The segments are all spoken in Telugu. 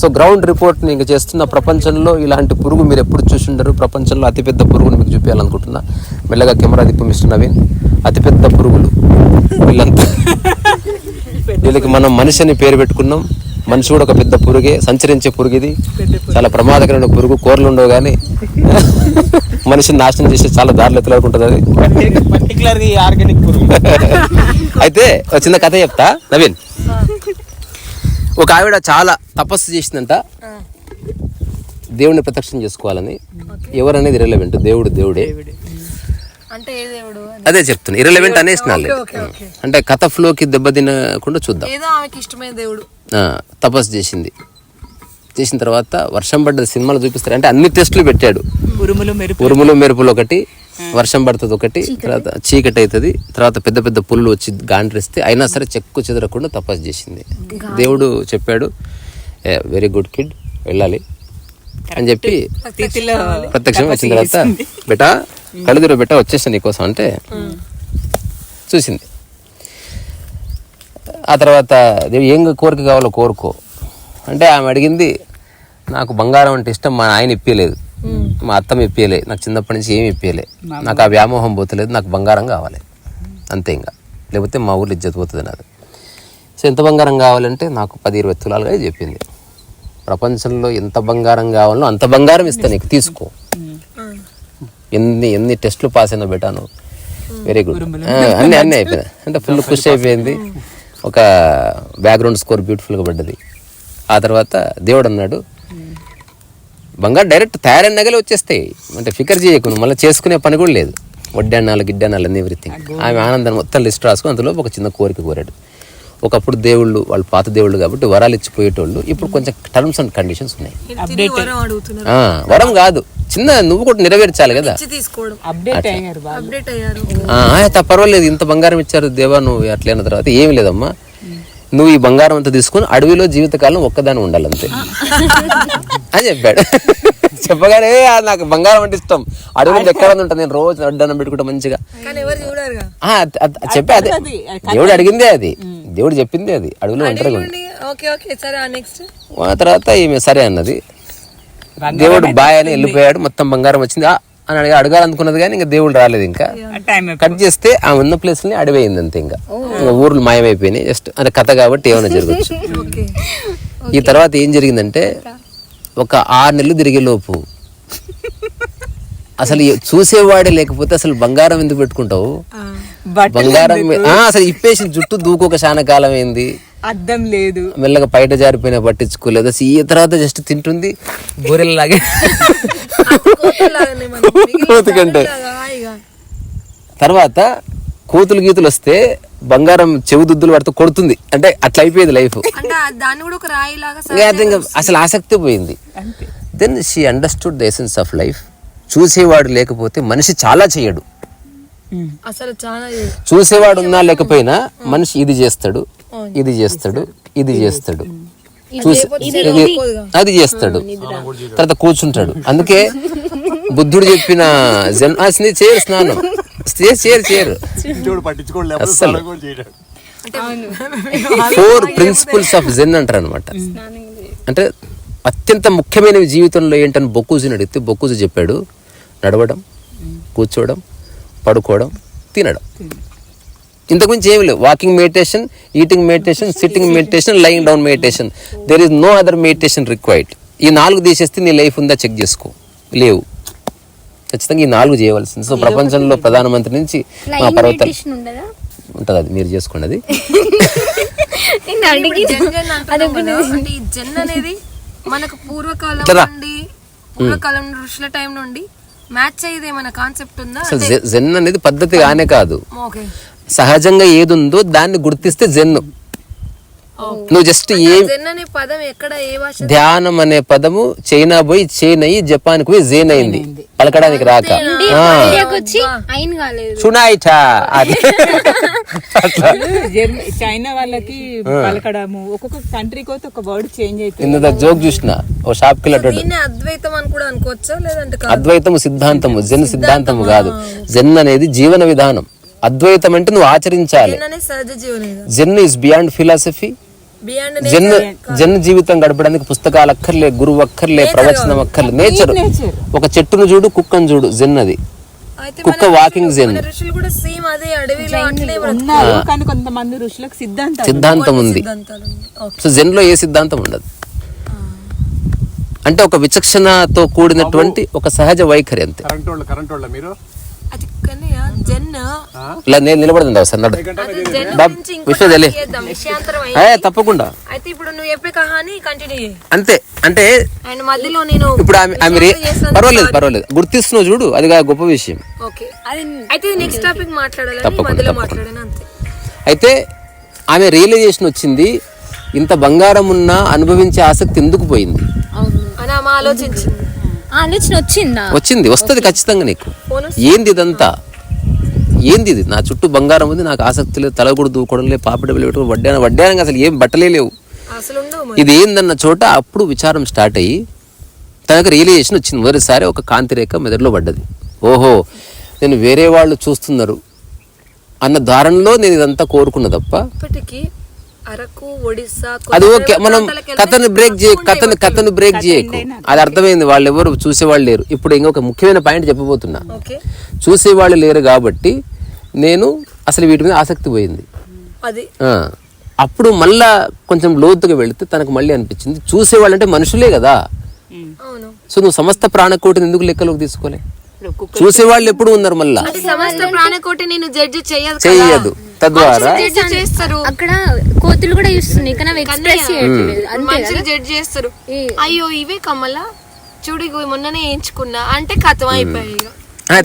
సో గ్రౌండ్ రిపోర్ట్ నీకు చేస్తున్న ప్రపంచంలో ఇలాంటి పురుగు మీరు ఎప్పుడు చూసిండరు. ప్రపంచంలో అతిపెద్ద పురుగును మీకు చూపించాలనుకుంటున్నా మెల్లగా కెమెరా తిప్పు మిస్టర్ నవీన్. అతిపెద్ద పురుగులు. వీళ్ళంతా. వీళ్ళకి మనం మనిషి అని పేరు పెట్టుకున్నాం. మనిషి కూడా ఒక పెద్ద పురుగే సంచరించే పురుగు ఇది చాలా ప్రమాదకరమైన పురుగు కూరలు ఉండవు కానీ మనిషిని నాశనం చేసే చాలా దారులు ఎత్తులాడుకుంటుంది అది. పర్టికులర్గా ఆర్గానిక్ పురుగు. అయితే ఒక చిన్న కథ చెప్తా. నవీన్ ఒక ఆవిడ చాలా తపస్సు చేసిందంట. దేవుడిని ప్రత్యక్షం చేసుకోవాలని. ఎవరనేది ఇరలవెంట్ దేవుడు దేవుడే. అంటే ఏ దేవుడు అదే చెప్తున్నా. ఇరలవెంట్ అనేసినాలే అంటే కథ ఫ్లోకి దెబ్బతినకుండా చూద్దాం. ఏదో ఆమెకి ఇష్టమైన దేవుడు. తపస్సు చేసింది. చేసిన తర్వాత వర్షం పడ్డది సినిమాలు చూపిస్తారు. అంటే అన్ని టెస్టులు పెట్టాడు. ఉరుములు మెరుపు ఉరుములు మెరుపులు ఒకటి వర్షం పడుతుంది ఒకటి తర్వాత చీకటి అవుతుంది తర్వాత పెద్ద పెద్ద పుల్లు వచ్చి గాండ్రిస్తే అయినా సరే చెక్కు చెదరకుండా తపస్సు చేసింది. దేవుడు చెప్పాడు వెరీ గుడ్ కిడ్ వెళ్ళాలి. అని చెప్పి ప్రత్యక్షం వచ్చిన తర్వాత బెటా కళ్ళుదిర బెట్ట వచ్చేసాను నీకోసం? అంటే చూసింది. ఆ తర్వాత ఏం కోరిక కావాలో కోరుకో. అంటే ఆమె అడిగింది నాకు బంగారం అంటే ఇష్టం మా ఆయన ఇప్పలేదు మా అత్తమ్మ ఇప్పలే నాకు చిన్నప్పటి నుంచి ఏమి ఇప్పలే నాకు ఆ వ్యామోహం పోతలేదు నాకు బంగారం కావాలి. అంతే ఇంకా. లేకపోతే మా ఊర్లో ఇజ్జత్ పోతుంది నాది. సో ఎంత బంగారం కావాలంటే నాకు పది ఇరవై తులాలుగా చెప్పింది. ప్రపంచంలో ఎంత బంగారం కావాలో అంత బంగారం ఇస్తా నీకు తీసుకో. ఎన్ని ఎన్ని టెస్టులు పాస్ అయినా బెటాను వెరీ గుడ్ అన్నీ అన్నీ అయిపోయినాయి. అంటే ఫుల్ ఖుషి అయిపోయింది. ఒక బ్యాక్గ్రౌండ్ స్కోర్ బ్యూటిఫుల్గా పడ్డది. ఆ తర్వాత దేవుడు అన్నాడు బంగారు డైరెక్ట్ తయారైన నగలే వచ్చేస్తాయి. అంటే ఫికర్ చేయకు నువ్వు మళ్ళీ చేసుకునే పని కూడా లేదు. వడ్డానాలు గిడ్డానాలు అన్ని ఎవ్రీథింగ్ ఆమె ఆనందాన్ని మొత్తం లిస్ట్ రాసుకుని అందులో ఒక చిన్న కోరిక కోరాడు. ఒకప్పుడు దేవుళ్ళు వాళ్ళు పాత దేవుళ్ళు కాబట్టి వరాలు ఇచ్చిపోయేటోళ్ళు ఇప్పుడు కొంచెం టర్మ్స్ అండ్ కండిషన్స్ ఉన్నాయి. తిరిగి వరం అడుగుతున్నారు. ఆ, వరం కాదు. చిన్న నువ్వు కూడా నెరవేర్చాలి కదా. ఇచ్చి తీసుకోవడం. అప్డేట్ అయ్యారు బాగా అప్డేట్ అయ్యారు. ఆ, అయితే పర్వాలేదు ఇంత బంగారం ఇచ్చారు దేవా నువ్వు అట్లైన తర్వాత ఏమి లేదమ్మా. నువ్వు ఈ బంగారం అంతా తీసుకుని అడవిలో జీవితకాలం ఒక్కదాని ఉండాలి అంతే అని చెప్పాడు. చెప్పగానే "ఏ, నాకు బంగారం అంటే ఇష్టం. అడవిలో ఎక్కడ ఉంటుంది నేను రోజు అడ్డానం పెట్టుకుంటా మంచిగా. కానీ ఎవరు చూడరుగా? ఆ, అద్- అద్- చెప్పే అదే. దేవుడు అడిగిందే అది. దేవుడు చెప్పిందే అది. అడవిలో ఒంటరిగా ఉంది ఓకే ఓకే సరే నెక్స్ట్ ఆ తర్వాత ఈమె సరే అన్నది. దేవుడు బాయ్ అని వెళ్ళిపోయాడు మొత్తం బంగారం వచ్చింది. అని అడిగి అడగాలనుకున్నది కానీ ఇంకా దేవుడు రాలేదు ఇంకా. కట్ చేస్తే ఆ ఉన్న ప్లేస్ని అడిపోయింది అంతే ఇంకా. ఊర్లు మాయమైపోయినాయి జస్ట్ అంటే కథ కాబట్టి ఏమైనా జరగచ్చు. ఈ తర్వాత ఏం జరిగిందంటే ఒక ఆరు నెలలు తిరిగే లోపు అసలు చూసేవాడే లేకపోతే అసలు బంగారం ఎందుకు పెట్టుకుంటావు? బంగారం అసలు ఇప్పేసి జుట్టు దూకొక చాలా కాలం అయింది అద్దం లేదు. మెల్లగా బయట జారిపోయినా పట్టించుకోలేదు? అసలు ఈ తర్వాత జస్ట్ తింటుంది గొర్రెల్లాగే. కోతికంటే. తర్వాత కోతులు గీతులు వస్తే బంగారం చెవు దుద్దులు పడుతూ కొడుతుంది. అంటే అట్లా అయిపోయేది లైఫ్ అసలు ఆసక్తి పోయింది. Then she understood the essence of life చూసేవాడు లేకపోతే మనిషి చాలా చేయడు. అసలు చాలా చూసేవాడు ఉన్నా లేకపోయినా మనిషి ఇది చేస్తాడు. ఇది చేస్తాడు ఇది చేస్తాడు. చూసి ఇది అది చేస్తాడు. తర్వాత కూర్చుంటాడు. అందుకే బుద్ధుడు చెప్పిన జన్ ఆ, స్నే- చేయరు స్నానం. చేయరు చేయరు చేయడం. ఫోర్ ప్రిన్సిపల్స్ ఆఫ్ జెన్ అంటారు అనమాట అంటే అత్యంత ముఖ్యమైనవి జీవితంలో ఏంటని బొక్కుజుని అడిగితే బొక్కుజు చెప్పాడు. నడవడం కూర్చోవడం పడుకోవడం తినడం. ఇంతకుమించి ఏమి లేవు. Walking meditation eating meditation sitting meditation lying down meditation there is no other meditation required ఈ నాలుగు తీసేస్తే నీ లైఫ్ ఉందా? చెక్ చేసుకో. లేవు. ఖచ్చితంగా ఈ నాలుగు చేయవలసింది. సో ప్రపంచంలో ప్రధానమంత్రి నుంచి మా పర్వతాలు ఉండదా? ఉంటుంది అది మీరు చేసుకోండి అది. జన్ అనేది మనకు పూర్వకాలం. నుండి పూర్వకాలం ఋషుల టైం నుండి మ్యాచ్ అయ్యేది ఏమైనా కాన్సెప్ట్ ఉందా? జెన్ అనేది పద్ధతి కానే కాదు. ఓకే. సహజంగా ఏది ఉందో దాన్ని గుర్తిస్తే జెన్ నువ్వు జస్ట్ ఏం జన్ అనే పదం ఎక్కడ ఏ భాష ధ్యానం అనే పదము చైనా పోయి చైన్ అయ్యి జపాన్కి పోయి జేన్ అయింది పలకడానికి రాక. చునాయిటా చైనా వాళ్ళకి పలకడము. ఒక్కొక్క కంట్రీకి పోతే ఒక వర్డ్ చేంజ్ అవుతుంది జోక్ చూసిన? ఓ షాప్కి అద్వైతం అని కూడా అనుకోవచ్చా? లేదంటే కాదు? అద్వైతము సిద్ధాంతము జెన్ సిద్ధాంతము? కాదు. జెన్ అనేది జీవన విధానం. అద్వైతం అంటే నువ్వు ఆచరించాలి. అనే సహజ జీవనం Zen is beyond philosophy beyond Jan జన్ జీవితం గడపడానికి పుస్తకాలు అక్కర్లే గురువు అక్కర్లే ప్రవచనం అక్కర్లే. నేచర్. ఒక చెట్టును చూడు కుక్కను చూడు జెన్ అది కుక్క వాకింగ్ జెన్ సిద్ధాంతం సిద్ధాంతం ఉంది. సిద్ధాంతాలు ఉన్నాయి. ఓకే. సో జెన్లో ఏ సిద్ధాంతం ఉండదు. అంటే ఒక విచక్షణతో కూడినటువంటి ఒక సహజ వైఖరి అంతే. ఇలా నేను నిలబడింది సందడి? తప్పకుండా. అయితే ఇప్పుడు నువ్వు చెప్పే కహాని కంటిన్యూ చేయి. అంతే అంటే అండ్ మధ్యలో నేను ఇప్పుడు ఆమె పర్వాలేదు. పర్వాలేదు. గుర్తిస్తున్నావు చూడు అది గొప్ప విషయం. ఓకే. అయితే నెక్స్ట్ టాపిక్ మాట్లాడాలని తప్పకుండా, మధ్యలో తప్పకుండా. మాట్లాడాను అంతే. అయితే ఆమె రియలైజేషన్ వచ్చింది ఇంత బంగారం ఉన్నా అనుభవించే ఆసక్తి ఎందుకు పోయింది? అని ఆలోచించింది. ఆలోచన వచ్చిందా? వచ్చింది వస్తుంది ఖచ్చితంగా నీకు. ఏంది ఇదంతా? ఏంది ఇది? నా చుట్టూ బంగారం ఉంది నాకు ఆసక్తి లేదు తల కూడా దూకోవడం లేదు పాపిడ పెట్టుకో వడ్డానం? వడ్డానంగా అసలు ఏం బట్టలే లేవు. ఇది ఏందన్న చోట అప్పుడు విచారం స్టార్ట్ అయ్యి తనకు రియలైజేషన్ వచ్చింది. మొదటిసారి ఒక కాంతి రేఖ మెదడులో పడ్డది. ఓహో నేను వేరే వాళ్ళు చూస్తున్నారు అన్న ధారణలో నేను ఇదంతా కోరుకున్న తప్ప ఇప్పటికి అరకు ఒడిస్సా అది ఓకే మనం కథను బ్రేక్ చేయ కథను కథను బ్రేక్ చేయకు అది అర్థమైంది వాళ్ళు ఎవరు చూసేవాళ్ళు లేరు. ఇప్పుడు ఇంకొక ముఖ్యమైన పాయింట్ చెప్పబోతున్నా. ఓకే. చూసేవాళ్ళు లేరు కాబట్టి నేను అసలు వీటి మీద ఆసక్తి పోయింది. అది. అప్పుడు మళ్ళా కొంచెం లోతుగా వెళితే తనకు మళ్ళీ అనిపించింది. చూసేవాళ్ళు అంటే మనుషులే కదా. అవును. సో నువ్వు సమస్త ప్రాణకోటిని ఎందుకు లెక్కలోకి తీసుకోలే? చూసేవాళ్ళు ఎప్పుడు ఉన్నారు మళ్ళా? అంటే సమస్త ప్రాణకోటి నేను జడ్జి చేయదు చెయ్యదు. తద్వారా జడ్జి చేస్తారు. అక్కడ కోతులు కూడా చూస్తున్నాయి కానీ అవి ఎక్స్ప్రెస్ చేయట్లేదు. మనుషులు జడ్జి చేస్తారు. అయ్యో ఇవే కమల. చూడు మొన్ననే వేయించుకున్నా అంటే కథం అయిపోయాయి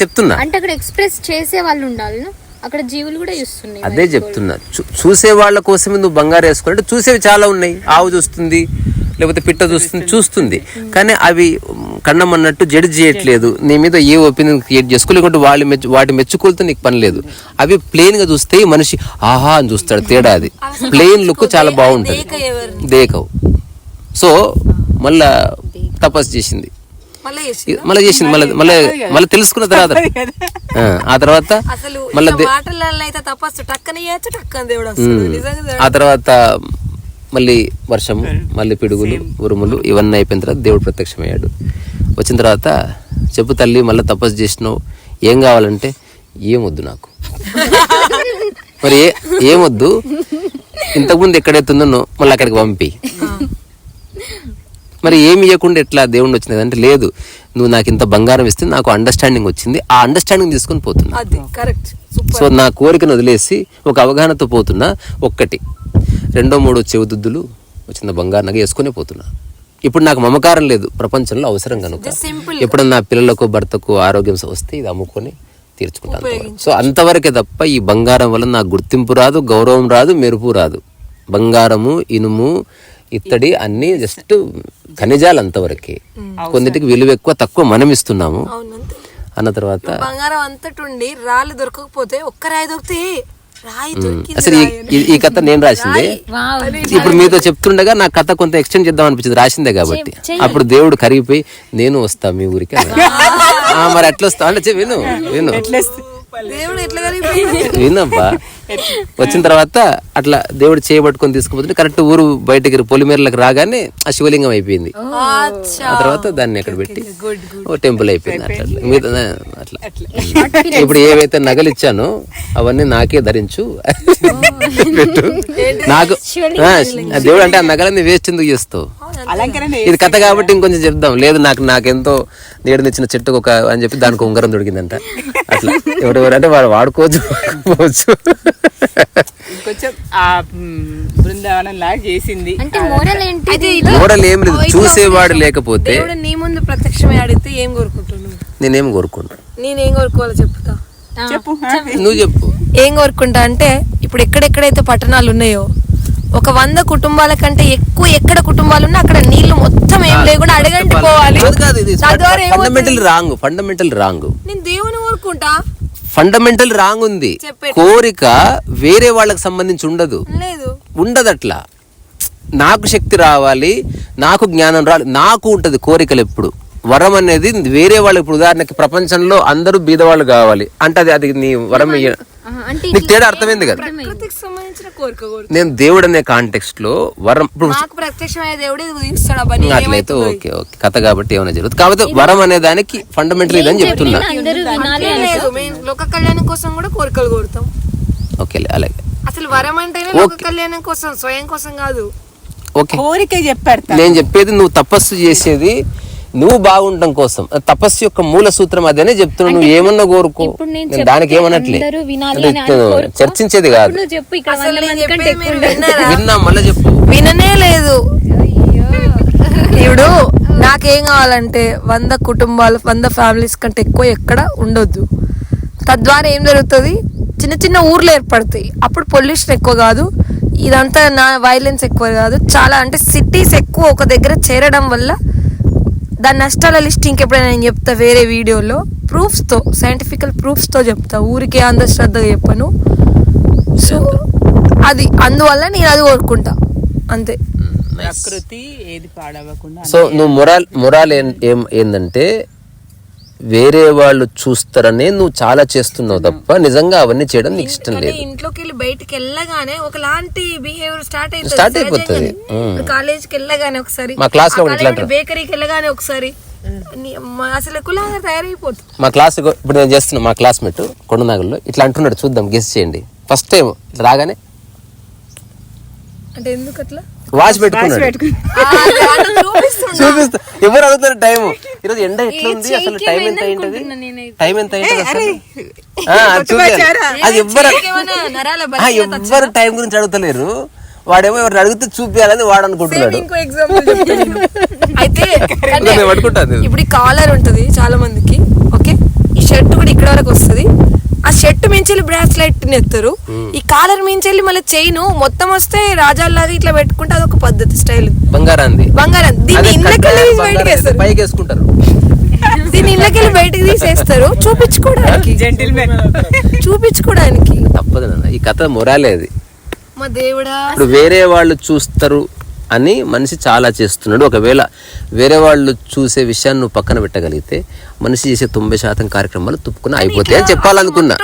చెప్తున్నా. అంటే అక్కడ ఎక్స్ప్రెస్ చేసే వాళ్ళు ఉండాలి? అక్కడ జీవులు కూడా చూస్తున్నాయి. అదే చెప్తున్నా. చూసే వాళ్ళ కోసమే నువ్వు బంగారు వేసుకుంటే చూసేవి చాలా ఉన్నాయి. ఆవు చూస్తుంది లేకపోతే పిట్ట చూస్తుంది చూస్తుంది. కానీ అవి మ్, కన్నమన్నట్టు జడ్జ్ చేయట్లేదు. నీ మీద ఏ ఒపీనియన్ క్రియేట్ చేసుకో లేకుంటే వాళ్ళు మెచ్చు వాటి మెచ్చుకోలతో నీకు పని లేదు. అవి ప్లెయిన్గా చూస్తే మనిషి ఆహా అని చూస్తాడు తేడా అది. ప్లెయిన్ లుక్ చాలా బాగుంటది. దేకవు. సో మళ్ళా తపస్సు చేసింది. మళ్ళీ చేసి మళ్ళీ చేసింది మళ్ళీ మళ్ళీ మళ్ళీ తెలుసుకున్న తర్వాత. ఆ, తర్వాత మళ్ళీ ఆ తర్వాత మళ్ళీ వర్షము మళ్ళీ పిడుగులు ఉరుములు ఇవన్నీ అయిపోయిన తర్వాత దేవుడు ప్రత్యక్షమయ్యాడు. వచ్చిన తర్వాత చెప్పు తల్లి మళ్ళీ తపస్సు చేసినావు ఏం కావాలంటే ఏమొద్దు నాకు. మరి ఏ ఏమొద్దు ఇంతకుముందు ఎక్కడైతే ఉందో మళ్ళీ అక్కడికి పంపి. మరి ఏమి ఇవ్వకుండా ఎట్లా దేవుణ్ణి వచ్చినది? అంటే లేదు నువ్వు నాకు ఇంత బంగారం ఇస్తే నాకు అండర్స్టాండింగ్ వచ్చింది ఆ అండర్స్టాండింగ్ తీసుకొని పోతున్నా. సో నా కోరికను వదిలేసి ఒక అవగాహనతో పోతున్నా ఒక్కటి. రెండో మూడో చెవుదుద్దులు వచ్చిన బంగారు నగ వేసుకునే పోతున్నా. ఇప్పుడు నాకు మమకారం లేదు ప్రపంచంలో అవసరం కనుక. ఎప్పుడన్నా నా పిల్లలకు భర్తకు ఆరోగ్యం వస్తే ఇది అమ్ముకొని తీర్చుకుంటాను. సో అంతవరకే తప్ప ఈ బంగారం వల్ల నాకు గుర్తింపు రాదు గౌరవం రాదు మెరుపు రాదు. బంగారము ఇనుము ఇత్తడి అన్ని జస్ట్ ఖనిజాలు అంతవరకే. కొన్నిటికి విలువ ఎక్కువ తక్కువ మనం ఇస్తున్నాము అన్న తర్వాత బంగారం అంతటుండి రాళ్ళు దొరకకపోతే ఒక్క రాయి దొరికితే అసలు ఈ- కథ నేను రాసిందే. ఇప్పుడు మీతో చెప్తుండగా నా కథ కొంత ఎక్స్టెండ్ చేద్దాం అనిపించింది. రాసిందే కాబట్టి. అప్పుడు దేవుడు కరిగిపోయి నేను వస్తా మీ ఊరికి మరి ఎట్లా వస్తా అంటే విను విను. దేవుడు ఎట్లా వినబ్బా వచ్చిన తర్వాత అట్లా దేవుడు చేయబట్టుకొని తీసుకుపోతుంటే కరెక్ట్ ఊరు బయటకి పొలిమేరలకు రాగానే ఆ శివలింగం అయిపోయింది. ఆ తర్వాత దాన్ని ఎక్కడ పెట్టి ఓ టెంపుల్ అయిపోయింది అట్లా. అట్లా. మిగతా అట్లా. ఇప్పుడు ఏవైతే నగలు ఇచ్చానో అవన్నీ నాకే ధరించు. పెట్టు. నాకు దేవుడు అంటే ఆ నగలన్నీ వేస్ట్ ఎందుకు చేస్తావు? అలంకరణ ఇది కథ కాబట్టి ఇంకొంచెం చెప్దాం. లేదు నాకు నాకెంతో నీడనిచ్చిన చెట్టుకు ఒక అని చెప్పి దానికి ఉంగరం దొరికిందంట. అట్లా. ఎవరెవరు అంటే వాడు వాడుకోవచ్చు వాడుకోవచ్చు. కొంచెం ఆ మ్, బృందావనం లాగా చేసింది. అంటే మోరల్ ఏంటి అయితే మోడల్ ఏం లేదు. చూసేవాడు లేకపోతే నీ ముందు ప్రత్యక్షమై అడిగితే ఏం కోరుకుంటున్నావు? నేనేం కోరుకోను. నేనేం కోరుకోవాలో చెప్తా చెప్పు. నువ్వు చెప్పు. ఏం కోరుకుంటా అంటే ఇప్పుడు ఎక్కడెక్కడైతే పట్టణాలు ఉన్నాయో ఒక వంద కుటుంబాల కంటే ఎక్కువ ఎక్కడ కుటుంబాలు ఉన్నా అక్కడ నీళ్ళు మొత్తం ఏం లేకుండా అడగండి పోవాలి? ఫండమెంటల్ రాంగ్ ఫండమెంటల్ రాంగ్ నేను దేవుని కోరుకుంటా ఫండమెంటల్ రాంగ్ ఉంది. కోరిక వేరే వాళ్ళకి సంబంధించి ఉండదు. ఉండదు అట్లా నాకు శక్తి రావాలి నాకు జ్ఞానం రావాలి నాకు ఉంటది కోరికలు ఎప్పుడు. వరం అనేది వేరే వాళ్ళు ఇప్పుడు ఉదాహరణకి ప్రపంచంలో అందరూ బీదవాళ్ళు కావాలి. అంటే అది అది నీ వరం నీకు తేడా అర్థమైంది కదా? ప్రకృతికి సంబంధించిన కోరిక కోరిక. నేను దేవుడు అనే కాంటెక్స్ట్లో వరం ఇప్పుడు నాకు ప్రత్యక్షమయ్యే దేవుడే ఉదయిస్తాడు అబ్బా అట్లయితే ఓకే ఓకే. కథ కాబట్టి ఏమైనా జరుగుతుంది. కాకపోతే వరం అనే దానికి ఫండమెంటల్ ఇదని చెప్తున్నా. అందరూ వినాలి లేదు మేము లోక కళ్యాణం కోసం కూడా కోరికలు కోరుతాం. ఓకే అలాగే. అసలు వరం అంటేనే లోక కళ్యాణం కోసం స్వయం కోసం కాదు. ఓకే. కోరిక చెప్పారు నేను చెప్పేది నువ్వు తపస్సు చేసేది నువ్వు బాగుండటం కోసం. తపస్సు యొక్క మూల సూత్రం అదేనే చెప్తున్నావు నువ్వు ఏమన్నా కోరుకో. ఇప్పుడు నేను నేను దానికి కోరుకో. చర్చించేది కాదు? విన్నా మళ్ళీ చెప్పు. విననే లేదు. ఇప్పుడు నాకేం కావాలంటే వంద కుటుంబాలు వంద ఫ్యామిలీస్ కంటే ఎక్కువ ఎక్కడ ఉండొద్దు. తద్వారా ఏం జరుగుతుంది? చిన్న చిన్న ఊర్లు ఏర్పడతాయి. అప్పుడు పొల్యూషన్ ఎక్కువ కాదు. ఇదంతా నా వైలెన్స్ ఎక్కువ కాదు. చాలా అంటే సిటీస్ ఎక్కువ ఒక దగ్గర చేరడం వల్ల దాని నష్టాల లిస్ట్ ఇంకెప్పుడైనా నేను చెప్తా వేరే వీడియోలో. ప్రూఫ్స్తో సైంటిఫికల్ ప్రూఫ్స్తో చెప్తా. ఊరికే అంధశ్రద్ధగా చెప్పను. సో అది అందువల్ల నేను అది కోరుకుంటా. అంతే. ప్రకృతి ఏది పాడవకుండా సో నువ్వు మొరాల్ మొరాల్ ఏం ఏం- ఏందంటే వేరే వాళ్ళు చూస్తారనే నువ్వు చాలా చేస్తున్నావు తప్ప నిజంగా అవన్నీ చేయడం నీకు ఇష్టం లేదు. ఇంట్లోకి వెళ్ళి బయటికి వెళ్ళగానే ఒకలాంటి బిహేవియర్ స్టార్ట్ అవుతుంది Start అయిపోతుంది. కాలేజీకి వెళ్ళగానే ఒకసారి మా class లో. బేకరీకి వెళ్ళగానే ఒకసారి. అసలు ఎక్కువలాగా తయారైపోతుంది మా క్లాస్ ఇప్పుడు నేను చేస్తున్నా మా క్లాస్మేట్ కొండనాగుల్లో ఇట్లా అంటున్నాడు చూద్దాం గెస్ చేయండి. ఫస్ట్ టైం ఇట్లా రాగానే అంటే ఎందుకు అట్లా వాచ్ పెట్టుకున్నాడు. చూపిస్తా. ఎవరు అడుగుతారు టైం ఈరోజు ఎండ ఎట్లా ఉంది అసలు టైం ఎంత అయింటది? టైం ఎంత అయింటది అసలు? ఆ, అది ఎవ్వరు ఏమన్నా నరాల ఆ, బలి ఎవ్వరు టైం గురించి అడుగుతలేరు. వాడేమో ఎవరు అడిగితే చూపియాలని వాడు అనుకుంటున్నాడు. ఇంకో ఎగ్జాంపుల్ అయితే. ఇప్పుడు ఈ కాలర్ ఉంటది చాలా మందికి ఓకే? ఈ షర్ట్ కూడా ఇక్కడ వరకు వస్తది. ఆ షర్ట్ మించెల్లి బ్రాస్లైట్ ఎత్తారు ఈ కాలర్ మించెల్లి మళ్ళీ చైన్. మొత్తం వస్తే రాజాల్లాగా ఇట్లా పెట్టుకుంటే అదొక పద్ధతి స్టైల్. బంగారాంది. బంగారం. దీన్ని బంగారం బయటకు వేస్తారు. పైకి వేసుకుంటారు దీన్ని ఇంట్లోకి వెళ్ళి బయటకు తీసేస్తారు. చూపించుకోవడానికి. జెంటిల్మెన్. చూపించుకోవడానికి. తప్పదు నాన్న. ఈ కథ మొరాలే అది. మా దేవుడా. ఇప్పుడు వేరే వాళ్ళు చూస్తారు. అని మనిషి చాలా చేస్తున్నాడు. ఒకవేళ వేరే వాళ్ళు చూసే విషయాన్ని నువ్వు పక్కన పెట్టగలిగితే మనిషి చేసే తొంభై శాతం కార్యక్రమాలు తుప్పుకుని అయిపోతాయి అని చెప్పాలనుకున్నా.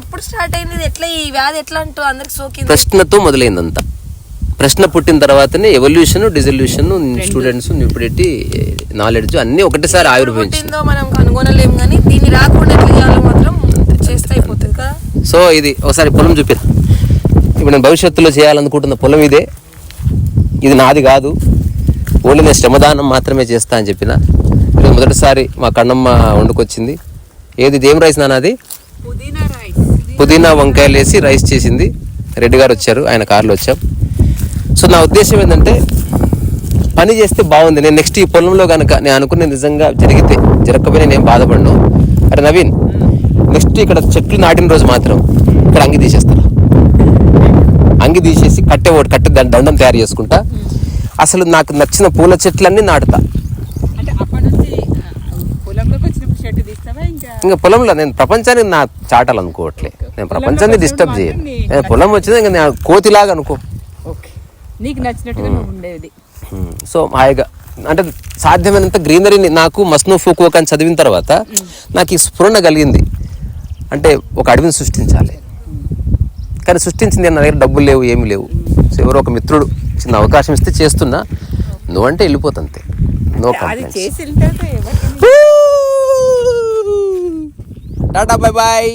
ఎప్పుడు స్టార్ట్ అయింది? ఇది ఎట్లా ఈ వ్యాధి ఎట్లా అంటూ అందరికి సోకింది? ప్రశ్నతో మొదలైందంతా. ప్రశ్న పుట్టిన తర్వాతనే evolution dissolution students stupidity knowledge అన్ని ఒకటేసారి ఆవిర్భవించింది. మనం కనుగొనలేము కానీ దీన్ని రాకుండా మాత్రం చేస్తే అయిపోతుంది కదా. సో ఇది ఒకసారి పొలం చూపిరా. ఇప్పుడు నేను భవిష్యత్తులో చేయాలనుకుంటున్న పొలం ఇదే. ఇది నాది కాదు. ఓన్లీ నేను శ్రమదానం మాత్రమే చేస్తా అని చెప్పిన. ఇది మొదటిసారి మా కన్నమ్మ వండుకొచ్చింది. ఏది ఏం రైస్ నాన్నది పుదీనా వంకాయలు వేసి రైస్ చేసింది. రెడ్డి గారు వచ్చారు ఆయన కార్లో వచ్చాం. సో నా ఉద్దేశం ఏంటంటే పని చేస్తే బాగుంది. నేను నెక్స్ట్ ఈ పొలంలో కనుక నేను అనుకునే నిజంగా జరిగితే జరగకపోయినా నేను బాధపడను. అరే నవీన్ నెక్స్ట్ ఇక్కడ చెట్లు నాటిన రోజు మాత్రం ఇక్కడ అంగి తీసేస్తాను. అంగి తీసేసి కట్టె ఒకటి కట్టె దండ- దండం తయారు చేసుకుంటా. అసలు నాకు నచ్చిన పూల చెట్లన్నీ నాటుతా. ఇంకా? పొలంలో నేను ప్రపంచాన్ని నా చాటాలనుకోవట్లే నేను ప్రపంచాన్ని డిస్టర్బ్ చేయను. నేను పొలం వచ్చింది ఇంకా నేను కోతిలాగా అనుకో. నీకు నచ్చినట్టుగా ఉండేది. సో హాయిగా. అంటే సాధ్యమైనంత గ్రీనరీని నాకు మస్ను ఫూకువక్ అని చదివిన తర్వాత నాకు ఈ స్ఫురణ కలిగింది. అంటే ఒక అడవిని సృష్టించాలి. కానీ సృష్టించింది నా దగ్గర డబ్బులు లేవు ఏమీ లేవు. సో ఎవరో ఒక మిత్రుడు చిన్న అవకాశం ఇస్తే చేస్తున్నా. నువ్వంటే వెళ్ళిపోతుంది నో టాటా బాయ్ బాయ్